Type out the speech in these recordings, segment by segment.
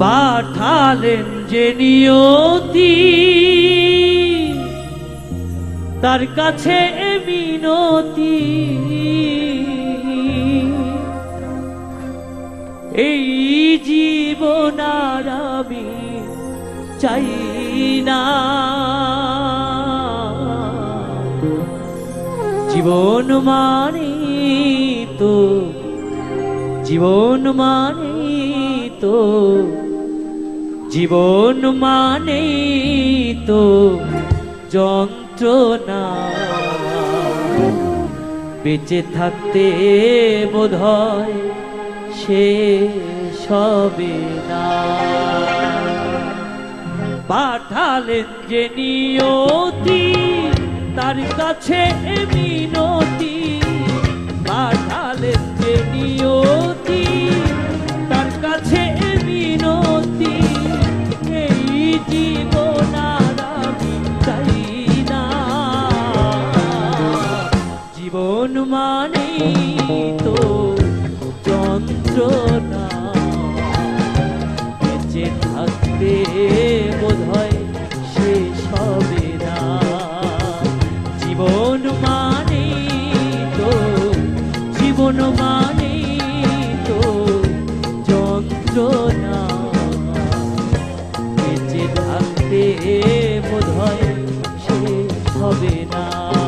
পাঠালেন যে নিয়তি তার কাছে মিনতি। এই জীবন আর আমি চাই না। জীবন মানে তো, জীবন মানে তো, জীবন মানে তো, যন্ত্রণা। বেঁচে থাকতে বোধ হয় সে সবে না। পাঠালেন যে নিয়তি তার কাছে মিনতি পাঠালেন যে নিয়তি। হবে না।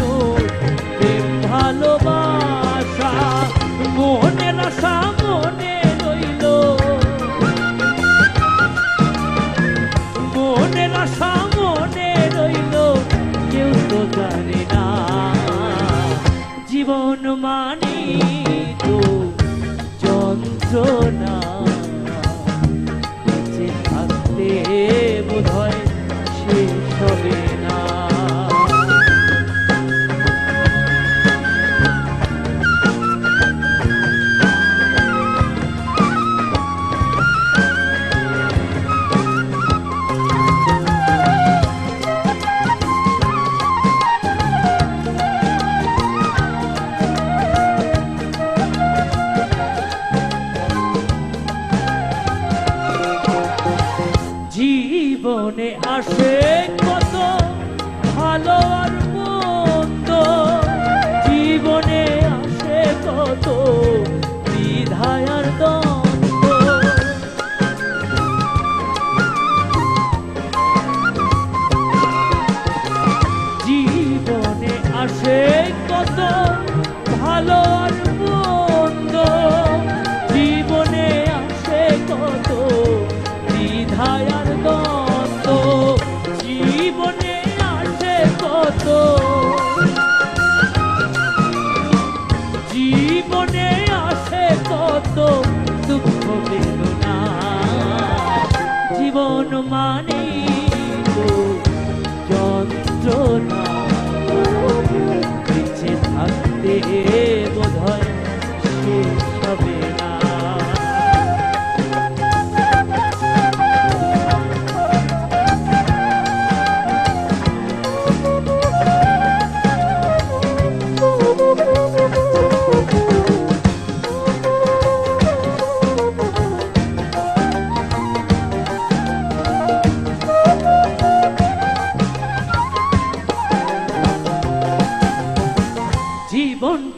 জীবন মানি তো যন্ত্রণা। ভালো মন্দ। জীবনে আসে কত, দ্বিধায় দ্বন্দ্ব। জীবনে আসে কত। জীবনে আসে কত, দুঃখ, বেদনা। মানে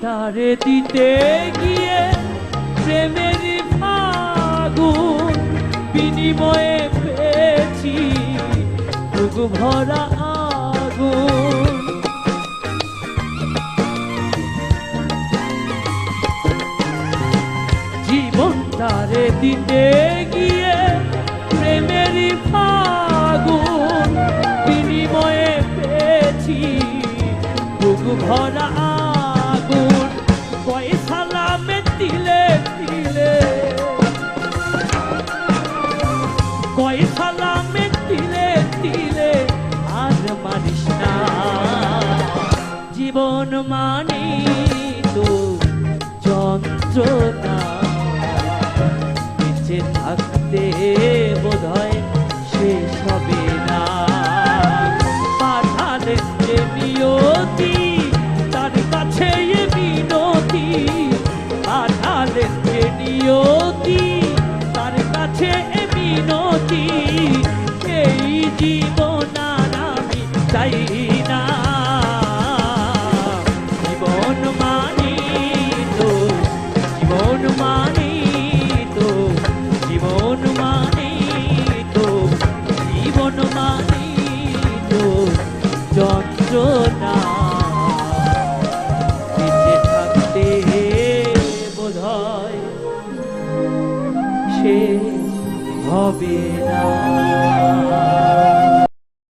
তারে দিতে গিয়ে প্রেমের ফাগুন বিনিময়ে পেয়েছি বুক ভরা আগুন। জীবন তারে দিতে গিয়ে প্রেমের ফাগুন পয়সা লামে দিলে দিলে আর মারিস না। জীবন মানে তো যন্ত্রণা। বেঁচে থাকতে বোধ হয় শেষ হবে না। পাঠালেন যে নিয়তি তার কাছে এ মিনতি পাঠালেন যে নিয়তি বোধ হয় সে হবে না